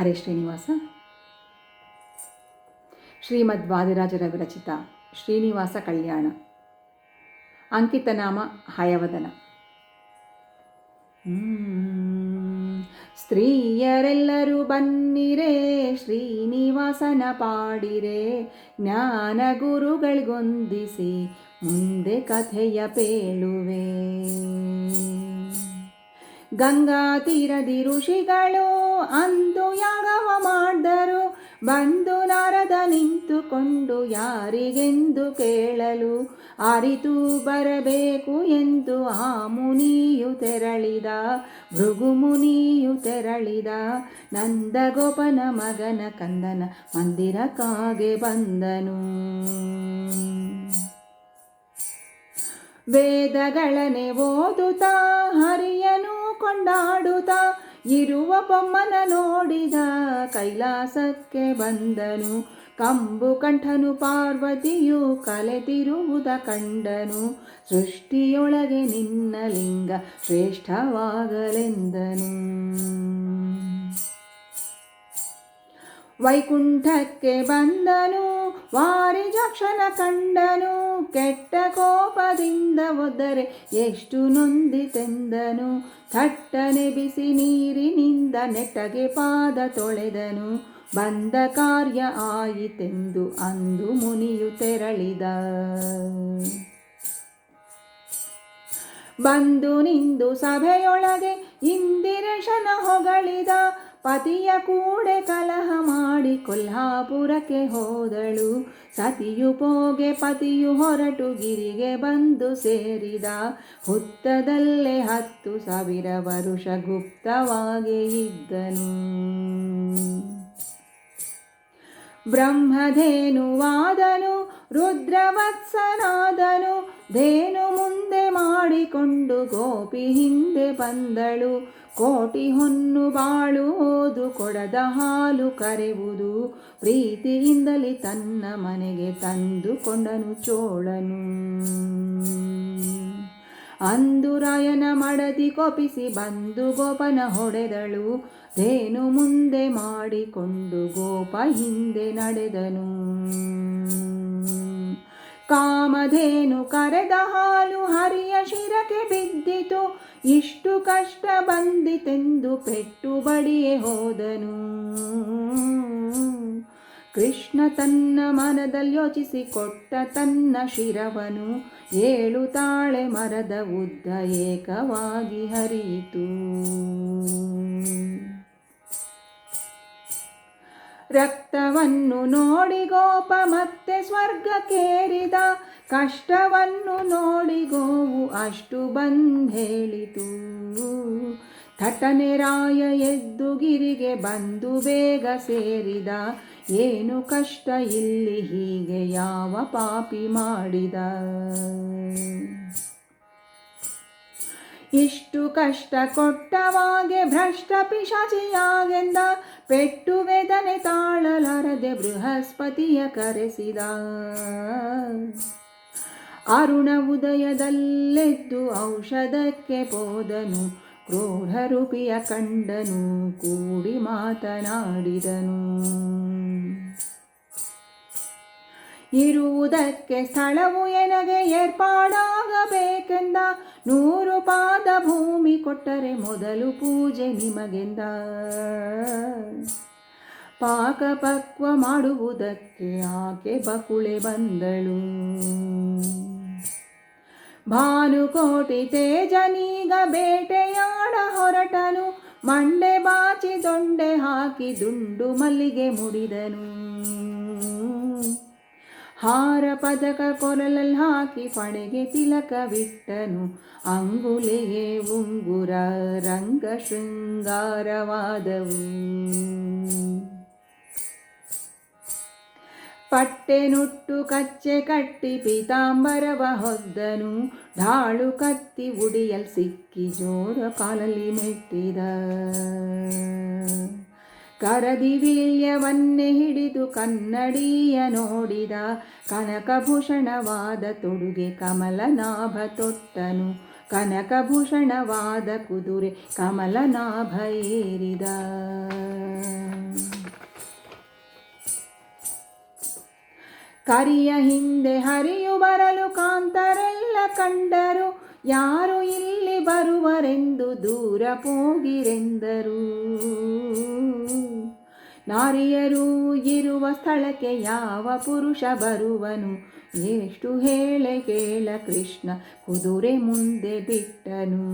ಹರೇ ಶ್ರೀನಿವಾಸ. ಶ್ರೀಮದ್ ವಾದಿರಾಜರ ವಿರಚಿತ ಶ್ರೀನಿವಾಸ ಕಲ್ಯಾಣ. ಅಂಕಿತನಾಮ ಹಯವದನ. ಹ್ಮ್. ಸ್ತ್ರೀಯರೆಲ್ಲರೂ ಬನ್ನಿರೆ, ಶ್ರೀನಿವಾಸನ ಪಾಡಿರೆ, ಜ್ಞಾನ ಗುರುಗಳಿಗೊಂದಿಸಿ ಮುಂದೆ ಕಥೆಯ ಪೇಳುವೆ. ಗಂಗಾ ತೀರದಿ ಋಷಿಗಳು ಅಂದು ಯಾಗವ ಮಾಡಿದರು. ಬಂದು ನಾರದ ನಿಂತುಕೊಂಡು ಯಾರಿಗೆಂದು ಕೇಳಲು ಅರಿತು ಬರಬೇಕು ಎಂದು ಆ ಮುನಿಯು ತೆರಳಿದ, ಭೃಗು ಮುನಿಯು ತೆರಳಿದ. ನಂದಗೋಪನ ಮಗನ ಕಂದನ ಮಂದಿರಕ್ಕಾಗೆ ಬಂದನು. ವೇದಗಳನೆ ಓದುತ್ತಾ ಹರಿಯನು. ಕೊಂಡಾಡುತ್ತಾ ಇರುವ ಬೊಮ್ಮನ ನೋಡಿದ ಕೈಲಾಸಕ್ಕೆ ಬಂದನು. ಕಂಬು ಕಂಠನು ಪಾರ್ವತಿಯು ಕಲೆತಿರುವುದ ಕಂಡನು. ಸೃಷ್ಟಿಯೊಳಗೆ ನಿನ್ನ ಲಿಂಗ ಶ್ರೇಷ್ಠವಾಗಲೆಂದನು. ವೈಕುಂಠಕ್ಕೆ ಬಂದನು, ವಾರಿಜಕ್ಷನ ಕಂಡನು, ಕೆಟ್ಟ ಕೋಪದಿಂದ ಒದ್ದರೆ ಎಷ್ಟು ನೊಂದಿತೆಂದನು ಥಟ್ಟನೆ ಬಿಸಿ ನೀರಿನಿಂದ ನೆಟ್ಟಗೆ ಪಾದ ತೊಳೆದನು, ಬಂದ ಕಾರ್ಯ ಆಯಿತೆಂದು ಅಂದು ಮುನಿಯು ತೆರಳಿದ. ಬಂದು ನಿಂದು ಸಭೆಯೊಳಗೆ ಇಂದಿರೇಶನ ಹೊಗಳಿದ ಪತಿಯ ಕೂಡೆ ಕಲಹ ಮಾಡಿ ಕೊಲ್ಹಾಪುರಕ್ಕೆ ಹೋದಳು. ಸತಿಯು ಪೋಗೆ, ಪತಿಯು ಹೊರಟು ಗಿರಿಗೆ ಬಂದು ಸೇರಿದ. ಹುತ್ತದಲ್ಲೇ ಹತ್ತು ಸಾವಿರ ವರುಷ ಗುಪ್ತವಾಗಿ ಇದ್ದನು. ಬ್ರಹ್ಮಧೇನುವಾದನು, ರುದ್ರವತ್ಸನಾದನು, ಧೇನು ಮುಂದೆ ಮಾಡಿಕೊಂಡು ಗೋಪಿ ಹಿಂದೆ ಬಂದಳು. ಕೋಟಿ ಹೊನ್ನು ಬಾಳು ಓದು, ಕೊಡದ ಹಾಲು ಕರೆವುದು. ಪ್ರೀತಿಯಿಂದಲೇ ತನ್ನ ಮನೆಗೆ ತಂದುಕೊಂಡನು ಚೋಳನು. ಅಂದು ರಾಯನ ಮಡದಿ ಕೋಪಿಸಿ ಬಂದು ಗೋಪನ ಹೊಡೆದಳು. ಧೇನು ಮುಂದೆ ಮಾಡಿಕೊಂಡು ಗೋಪ ಹಿಂದೆ ನಡೆದನು. ಕಾಮಧೇನು ಕರೆದ ಹಾಲು ಹರಿಯ ಶಿರಕ್ಕೆ ಬಿದ್ದಿತು. ಇಷ್ಟು ಕಷ್ಟ ಬಂದಿತೆಂದು ಪೆಟ್ಟು ಬಡಿಯೇ ಹೋದನು. ಕೃಷ್ಣ ತನ್ನ ಮನದಲ್ಲಿ ಯೋಚಿಸಿ ಕೊಟ್ಟ ತನ್ನ ಶಿರವನು ಏಳು ತಾಳೆ ಮರದ ಉದ್ದ ಏಕವಾಗಿ ಹರಿಯಿತು. ರಕ್ತವನ್ನು ನೋಡಿ ಗೋಪ ಮತ್ತೆ ಸ್ವರ್ಗ ಕೇರಿದ, ಕಷ್ಟವನ್ನು ನೋಡಿ ಗೋವು ಅಷ್ಟು ಬಂದೇಳಿತು ಥಟನೆ ರಾಯ ಎದ್ದು ಗಿರಿಗೆ ಬಂದು ಬೇಗ ಸೇರಿದ. ಏನು ಕಷ್ಟ ಇಲ್ಲಿ ಹೀಗೆ ಯಾವ ಪಾಪಿ ಮಾಡಿದ? ಇಷ್ಟು ಕಷ್ಟ ಕೊಟ್ಟವಾಗೆ ಭ್ರಷ್ಟ ಪಿಶಾಚಿಯಾಗೆಂದ. ಪೆಟ್ಟು ವೇದನೆ ತಾಳಲಾರದೆ ಬೃಹಸ್ಪತಿಯ ಕರೆಸಿದ. ಅರುಣ ಉದಯದಲ್ಲೆದ್ದು ಔಷಧಕ್ಕೆ ಹೋದನು. ಕ್ರೋಢರೂಪಿಯ ಕಂಡನು, ಕೂಡಿ ಮಾತನಾಡಿದನು. ಇರುವುದಕ್ಕೆ ಸ್ಥಳವು ಎನಗೆ ಏರ್ಪಾಡಾಗಬೇಕೆಂದ? ನೂರು ಪಾದ ಭೂಮಿ ಕೊಟ್ಟರೆ ಮೊದಲು ಪೂಜೆ ನಿಮಗೆಂದ? ಪಾಕಪಕ್ವ ಮಾಡುವುದಕ್ಕೆ ಆಕೆ ಬಕುಳೆ ಬಂದಳು. ಭಾನುಕೋಟಿ ತೇಜನೀಗ ಬೇಟೆಯಾಡ ಹೊರಟನು, ಮಂಡೆ ಬಾಚಿ ದೊಂಡೆ ಹಾಕಿ ದುಂಡು ಮಲ್ಲಿಗೆ ಮುಡಿದನು. ಹಾರ ಪದಕ ಕೊರಲಲ್ಲಿ ಹಾಕಿ ಪಣೆಗೆ ತಿಲಕವಿಟ್ಟನು ಅಂಗುಲಿಗೆ ಉಂಗುರ ರಂಗ ಶೃಂಗಾರವಾದವು ಪಟ್ಟೆ ನುಟ್ಟು ಕಚ್ಚೆ ಕಟ್ಟಿ ಪೀತಾಂಬರವ ಹೊದ್ದನು ಢಾಳು ಕತ್ತಿ ಉಡಿಯಲ್ ಸಿಕ್ಕಿ ಜೋರ ಕಾಲಲ್ಲಿ ಮೆಟ್ಟಿದ ಕರದಿವೀಳ್ಯವನ್ನೇ ಹಿಡಿದು ಕನ್ನಡಿಯ ನೋಡಿದ ಕನಕಭೂಷಣವಾದ ತೊಡುಗೆ ಕಮಲನಾಭ ತೊಟ್ಟನು ಕನಕಭೂಷಣವಾದ ಕುದುರೆ ಕಮಲನಾಭ ಏರಿದ ಕರಿಯ ಹಿಂದೆ ಹರಿಯು ಬರಲು ಕಾಂತರೆಲ್ಲ ಕಂಡರು. ಯಾರು ಇಲ್ಲಿ ಬರುವರೆಂದು ದೂರ ಹೋಗಿರೆಂದರು ನಾರಿಯರು ಇರುವ ಸ್ಥಳಕ್ಕೆ ಯಾವ ಪುರುಷ ಬರುವನು? ಎಷ್ಟು ಹೇಳೆ ಕೇಳ ಕೃಷ್ಣ, ಕುದುರೆ ಮುಂದೆ ಬಿಟ್ಟನು.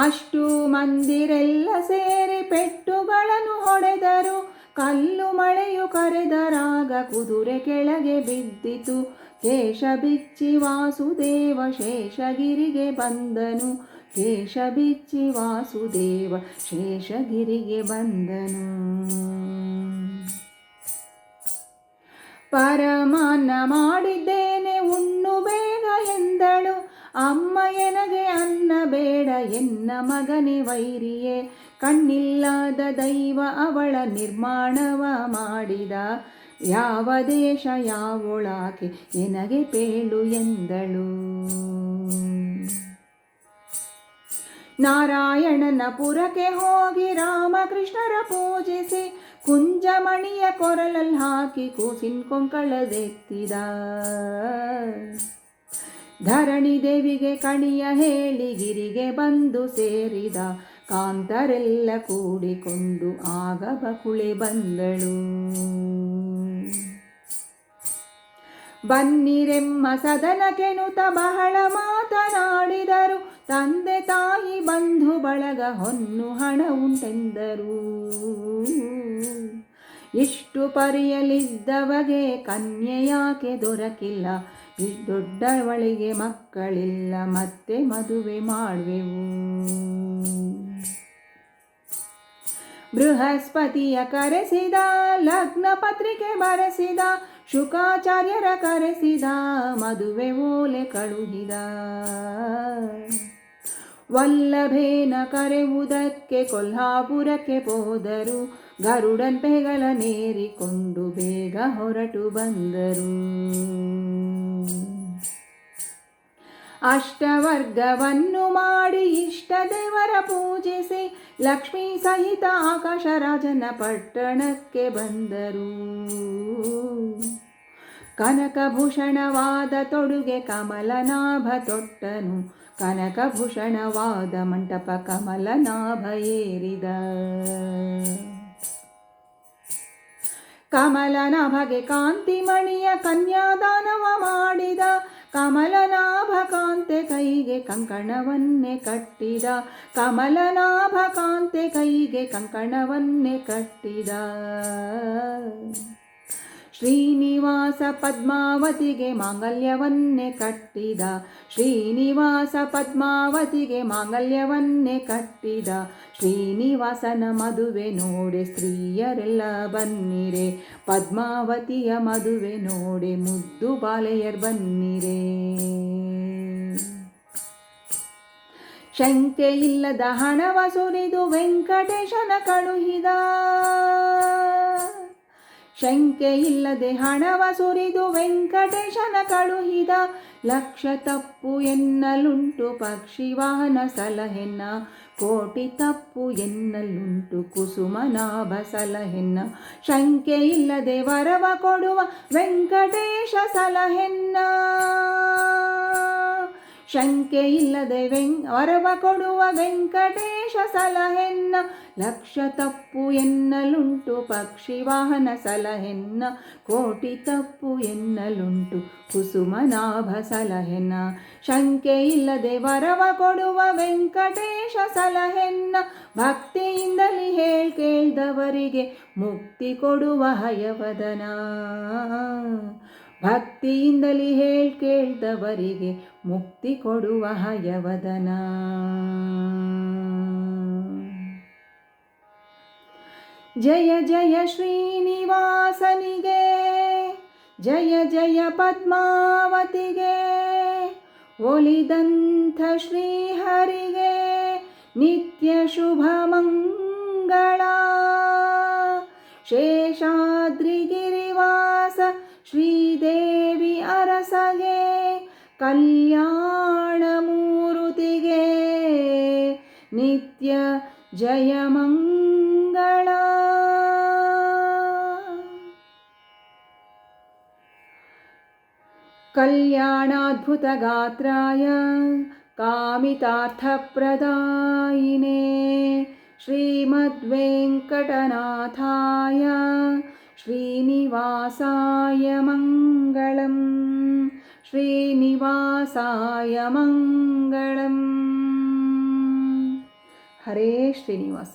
ಅಷ್ಟು ಮಂದಿರೆಲ್ಲ ಸೇರಿ ಪೆಟ್ಟುಗಳನ್ನು ಹೊಡೆದರು. ಕಲ್ಲು ಮಳೆಯು ಕರೆದರಾಗ ಕುದುರೆ ಕೆಳಗೆ ಬಿದ್ದಿತು. ಕೇಶ ಬಿಚ್ಚಿ ವಾಸುದೇವ ಶೇಷಗಿರಿಗೆ ಬಂದನು. ಕೇಶ ಬಿಚ್ಚಿ ವಾಸುದೇವ ಶೇಷಗಿರಿಗೆ ಬಂದನು. ಪರಮಾನ್ನ ಮಾಡಿದ್ದೇನೆ ಉಣ್ಣು ಬೇಗ ಎಂದಳು ಅಮ್ಮ ಎನಗೆ ಅನ್ನ ಬೇಡ ಎನ್ನ ಮಗನೆ ವೈರಿಯೇ. ಕಣ್ಣಿಲ್ಲದ ದೈವ ಅವಳ ನಿರ್ಮಾಣವ ಮಾಡಿದ. ಯಾವ ದೇಶ ಯಾವೊಳಾಕೆ ಎನಗೆ ಪೇಳು ಎಂದಳು. ನಾರಾಯಣನ ಪುರಕ್ಕೆ ಹೋಗಿ ರಾಮಕೃಷ್ಣರ ಪೂಜಿಸಿ ಕುಂಜಮಣಿಯ ಕೊರಲಲ್ಲಿ ಹಾಕಿ ಕೂಸಿನ ಕೊಂಕಳದೆತ್ತಿದ ಧರಣಿ ದೇವಿಗೆ ಕಣಿಯ ಹೇಳಿ ಗಿರಿಗೆ ಬಂದು ಸೇರಿದ ಕಾಂತರೆಲ್ಲ ಕೂಡಿಕೊಂಡು ಆಗ ಬಕುಳೆ ಬಂದಳು. ಬನ್ನಿರೆಮ್ಮ ಸದನಕೆನುತ ಬಹಳ ಮಾತನಾಡಿದರು. ತಂದೆ ತಾಯಿ ಬಂಧು ಬಳಗ ಹೊನ್ನು ಹಣ ಉಂಟೆಂದರು. ಇಷ್ಟು ಪರಿಯಲಿದ್ದವಗೆ ಕನ್ಯೆ ಯಾಕೆ ದೊರಕಿಲ್ಲ ದೊಡ್ಡವಳಿಗೆ ಮಕ್ಕಳಿಲ್ಲ, ಮತ್ತೆ ಮದುವೆ ಮಾಡುವೆವು. ಬೃಹಸ್ಪತಿಯ ಕರೆಸಿದ, ಲಗ್ನ ಪತ್ರಿಕೆ ಬರೆಸಿದ ಶುಕಾಚಾರ್ಯರ ಕರೆಸಿದ, ಮದುವೆ ಓಲೆ ಕಳುಹಿದ. ವಲ್ಲಭೇನ ಕರೆವುದಕ್ಕೆ ಕೊಲ್ಹಾಪುರಕ್ಕೆ ಹೋದರು. ಗರುಡನ್ ಪೆಗಲ ನೇರಿಕೊಂಡು ಬೇಗ ಹೊರಟು ಬಂದರು. ಅಷ್ಟವರ್ಗವನ್ನು ಮಾಡಿ ಇಷ್ಟ ದೇವರ ಪೂಜಿಸಿ ಲಕ್ಷ್ಮೀ ಸಹಿತ ಆಕಾಶರಾಜನ ಪಟ್ಟಣಕ್ಕೆ ಬಂದರು. ಕನಕಭೂಷಣವಾದ ತೊಡುಗೆ ಕಮಲನಾಭ ತೊಟ್ಟನು. ಕನಕಭೂಷಣವಾದ ಮಂಟಪ ಕಮಲನಾಭ ಕಮಲನಾಭಗೆ ಕಾಂತಿಮಣಿಯ ಕನ್ಯಾದಾನವ ಮಾಡಿದ. ಕಮಲನಾಭ ಕಾಂತೆ ಕೈಗೆ ಕಂಕಣವನ್ನೇ ಕಟ್ಟಿದ. ಕಮಲನಾಭ ಕಾಂತೆ ಕೈಗೆ ಕಂಕಣವನ್ನೇ ಕಟ್ಟಿದ. ಶ್ರೀನಿವಾಸ ಪದ್ಮಾವತಿಗೆ ಮಾಂಗಲ್ಯವನ್ನೇ ಕಟ್ಟಿದ. ಶ್ರೀನಿವಾಸ ಪದ್ಮಾವತಿಗೆ ಮಾಂಗಲ್ಯವನ್ನೇ ಕಟ್ಟಿದ. ಶ್ರೀನಿವಾಸನ ಮದುವೆ ನೋಡೆ ಸ್ತ್ರೀಯರೆಲ್ಲ ಬನ್ನಿರೆ. ಪದ್ಮಾವತಿಯ ಮದುವೆ ನೋಡೆ ಮುದ್ದು ಬಾಲೆಯರ್ ಬನ್ನಿರೆ. ಶಂಕೆ ಇಲ್ಲದ ಹಣವ ಸುರಿದು ವೆಂಕಟೇಶನ ಕಳುಹಿದ. ಶಂಕೆ ಇಲ್ಲದೆ ಹಣವ ಸುರಿದು ವೆಂಕಟೇಶನ ಕಳುಹಿದ ಲಕ್ಷ ತಪ್ಪು ಎನ್ನಲುಂಟು ಪಕ್ಷಿ ವಾಹನ ಸಲಹೆನ್ನ. ಕೋಟಿ ತಪ್ಪು ಎನ್ನಲುಂಟು ಕುಸುಮನಾಭ ಸಲಹೆನ್ನ. ಶಂಕೆ ಇಲ್ಲದೆ ವರವ ಕೊಡುವ ವೆಂಕಟೇಶ ಸಲಹೆನ್ನ. ಶಂಕೆ ಇಲ್ಲದೆ ವೆಂ ವರವ ಕೊಡುವ ವೆಂಕಟೇಶ ಸಲಹೆನ್ನ, ಲಕ್ಷ ತಪ್ಪು ಎನ್ನಲುಂಟು, ಪಕ್ಷಿ ವಾಹನ ಸಲಹೆನ್ನ, ಕೋಟಿ ತಪ್ಪು ಎನ್ನಲುಂಟು, ಕುಸುಮನಾಭ ಸಲಹೆನ್ನ. ಶಂಕೆ ಇಲ್ಲದೆ ವರವ ಕೊಡುವ ವೆಂಕಟೇಶ ಸಲಹೆನ್ನ, ಭಕ್ತಿಯಿಂದಲೇ ಹೇಳ್ ಕೇಳ್ದವರಿಗೆ ಮುಕ್ತಿ ಕೊಡುವ ಹಯವದನ. ಭಕ್ತಿಯಿಂದಲೇ ಹೇಳ್ ಕೇಳ್ದವರಿಗೆ ಮುಕ್ತಿ ಕೊಡುವ ಹಯವದನ. ಜಯ ಜಯ ಶ್ರೀನಿವಾಸನಿಗೆ, ಜಯ ಜಯ ಪದ್ಮಾವತಿಗೆ, ಒಲಿದಂಥ ಶ್ರೀಹರಿಗೆ ನಿತ್ಯ ಶುಭ ಮಂಗಳ. ಶ್ರೀದೇವಿ ಅರಸ ಕಲ್ಯಾಣಮೂರುತಿಗೆ ನಿತ್ಯ ಜಯಮಂಗಳ कल्याणाद्भुतगात्राय कामितार्थप्रदायिने श्रीमद्वेङ्कटनाथाय श्रीनिवासाय मङ्गलम्। श्रीनिवासाय मङ्गलम्। हरे श्रीनिवास